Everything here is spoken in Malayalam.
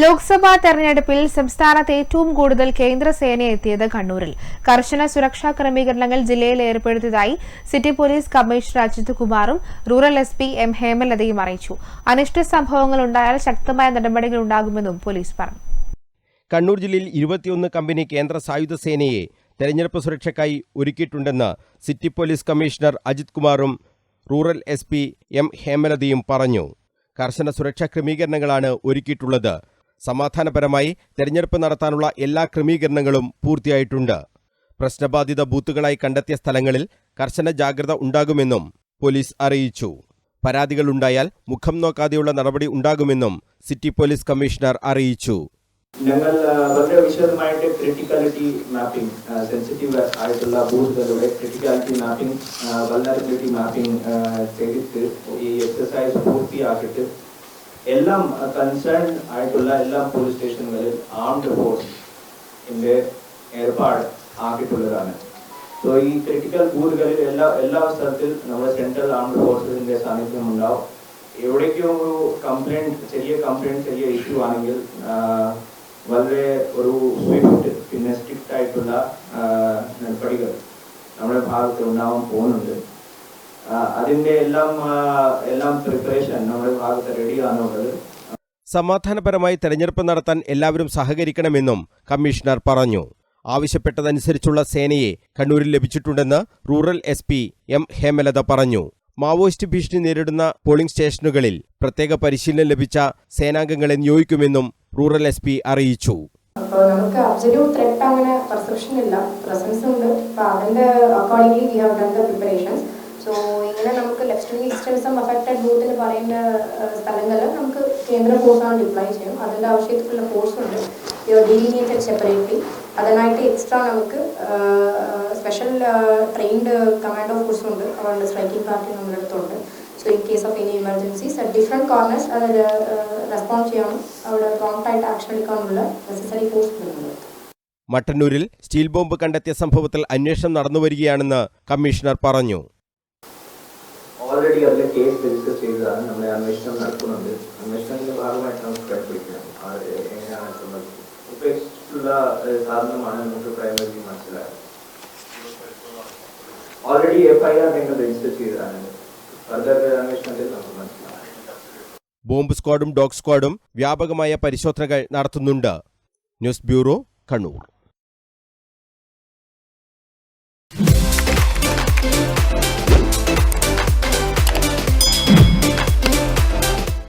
ലോക്സഭാ തെരഞ്ഞെടുപ്പിൽ സംസ്ഥാനത്ത് ഏറ്റവും കൂടുതൽ കേന്ദ്രസേന എത്തിയത് കണ്ണൂരിൽ. കർശന സുരക്ഷാ ക്രമീകരണങ്ങൾ ജില്ലയിൽ ഏർപ്പെടുത്തിയതായി സിറ്റി പോലീസ് കമ്മീഷണർ അജിത് കുമാറും റൂറൽ എസ് പി എം ഹേമലതയും അറിയിച്ചു. അനിഷ്ട സംഭവങ്ങൾ ഉണ്ടായാൽ ശക്തമായ നടപടികൾ ഉണ്ടാകുമെന്നും പോലീസ് പറഞ്ഞു. കണ്ണൂർ ജില്ലയിൽ ഇരുപത്തിയൊന്ന് കമ്പനി കേന്ദ്ര സായുധ സേനയെ തെരഞ്ഞെടുപ്പ് സുരക്ഷയ്ക്കായി ഒരുക്കിയിട്ടുണ്ടെന്ന് സിറ്റി പോലീസ് കമ്മീഷണർ അജിത് കുമാറും റൂറൽ എസ് പി എം ഹേമലതയും പറഞ്ഞു. കർശന സുരക്ഷാ ക്രമീകരണങ്ങളാണ് ഒരുക്കിയിട്ടുള്ളത്. സമാധാനപരമായി തെരഞ്ഞെടുപ്പ് നടത്താനുള്ള എല്ലാ ക്രമീകരണങ്ങളും പൂർത്തിയായിട്ടുണ്ട്. പ്രശ്നബാധിത ബൂത്തുകളായി കണ്ടെത്തിയ സ്ഥലങ്ങളിൽ കർശന ജാഗ്രത ഉണ്ടാകുമെന്നും പോലീസ് അറിയിച്ചു. പരാതികളുണ്ടായാൽ മുഖം നോക്കാതെയുള്ള നടപടി ഉണ്ടാകുമെന്നും സിറ്റി പോലീസ് കമ്മീഷണർ അറിയിച്ചു. ഞങ്ങൾ വളരെ വിശദമായിട്ട് ക്രിട്ടിക്കാലിറ്റി മാപ്പിംഗ് സെൻസിറ്റീവ് ആയിട്ടുള്ള ബൂത്തുകളുടെ ക്രിട്ടിക്കാലിറ്റി മാപ്പിംഗ് വൾനറബിലിറ്റി മാപ്പിംഗ് ചെയ്തിട്ട് ഈ എക്സസൈസ് പൂർത്തിയാക്കിയിട്ട് എല്ലാം കൺസേൺ ആയിട്ടുള്ള എല്ലാ പോലീസ് സ്റ്റേഷനുകളിൽ ആംഡ് ഫോഴ്സിന്റെ ഏർപ്പാട് ആക്കിയിട്ടുള്ളതാണ്. സോ ഈ ക്രിട്ടിക്കൽ ബൂത്തുകളിൽ എല്ലാ എല്ലാ സ്ഥലത്തിൽ നമ്മുടെ സെൻട്രൽ ആംഡ് ഫോഴ്സസിന്റെ സാന്നിധ്യം ഉണ്ടാവും. എവിടേക്കും ഒരു കംപ്ലൈന്റ് ചെറിയ കംപ്ലൈന്റ് ചെറിയ ഇഷ്യൂ ആണെങ്കിൽ വളരെ ഒരു സ്വിഫ്റ്റ് പിന്നെ സ്ട്രിക്റ്റ് ആയിട്ടുള്ള നടപടികൾ നമ്മുടെ ഭാഗത്ത് ഉണ്ടാവാൻ പോകുന്നുണ്ട്. അതിന്റെ എല്ലാം എല്ലാം പ്രിപ്പറേഷൻ നമ്മുടെ ഭാഗത്ത് റെഡിയാണുള്ളത് സമാധാനപരമായി തെരഞ്ഞെടുപ്പ് നടത്താൻ എല്ലാവരും സഹകരിക്കണമെന്നും കമ്മീഷണർ പറഞ്ഞു. ആവശ്യപ്പെട്ടതനുസരിച്ചുള്ള സേനയെ കണ്ണൂരിൽ ലഭിച്ചിട്ടുണ്ടെന്ന് rural S P M Hemalatha പറഞ്ഞു. മാവോയിസ്റ്റ് ഭീഷണി നേരിടുന്ന പോളിംഗ് സ്റ്റേഷനുകളിൽ പ്രത്യേക പരിശീലനം ലഭിച്ച സേനാംഗങ്ങളെ നിയോഗിക്കുമെന്നും റൂറൽ എസ് പി അറിയിച്ചു. അപ്പോൾ നമുക്ക് അങ്ങനെ പെർസെപ്ഷൻ ഇല്ല. പ്രസൻസ് ഉണ്ട്. അപ്പോൾ അതിന്റെ accordingly we have done the preparations so ഇങ്ങനെ നമുക്ക് ലെഫ്റ്റ് ഈസ്റ്റേൺസും അഫക്റ്റഡ് ബൂത്ത് എന്ന് പറയുന്ന സ്ഥലങ്ങളിൽ നമുക്ക് കേന്ദ്ര ഫോഴ്സാണ് ഡിപ്ലോയ് ചെയ്യും അതിന്റെ ആവശ്യത്തിലുള്ള ഫോഴ്സ് ഉണ്ട്. ഡീലിനിയേറ്റഡ് സെപ്പറേറ്റ്ലി അതിനായിട്ട് എക്സ്ട്രാ നമുക്ക് സ്പെഷ്യൽ ട്രെയിൻഡ് കമാൻഡോ ഫോഴ്സ് ഉണ്ട്. അവരുടെ സ്ട്രൈക്കിംഗ് പാർട്ടി നമ്മുടെ അടുത്തുണ്ട്. So in case of any emergencies at different corners അത് റെസ്പോണ്ട് ചെയ്യാനും അവിടെ പ്രോംപ്റ്റ് ആയിട്ട് ആക്ഷൻ എടുക്കാനുള്ള നെസസറി ഫോഴ്സ് ഉണ്ട് മട്ടന്നൂരിൽ സ്റ്റീൽ ബോംബ് കണ്ടെത്തിയ സംഭവത്തിൽ അന്വേഷണം നടന്നുവരികയാണെന്ന് കമ്മീഷണർ പറഞ്ഞു. ഓൾറെഡി അതിലെ കേസ് രജിസ്റ്റർ ചെയ്തതാണ്. നമ്മളെ അന്വേഷണം നടക്കുന്നുണ്ട്. അന്വേഷണത്തിന്റെ ഭാഗമായിട്ട് നമുക്ക് കണ്ടുപിടിക്കണം എങ്ങനെയാണ് എത്തുന്നത് ഉപേക്ഷിച്ചിട്ടുള്ള സാധനമാണ് നമുക്ക് പ്രൈമറി മനസ്സിലായത്. ഓൾറെഡി എഫ് ഐ ആർ നിങ്ങൾ രജിസ്റ്റർ ചെയ്തതാണ്. ഫർദർ അന്വേഷണത്തിൽ നമുക്ക് മനസ്സിലാക്കാം. ബോംബ് സ്ക്വാഡും ഡോഗ് സ്ക്വാഡും വ്യാപകമായ പരിശോധനകൾ നടത്തുന്നുണ്ട്. News bureau Kannur.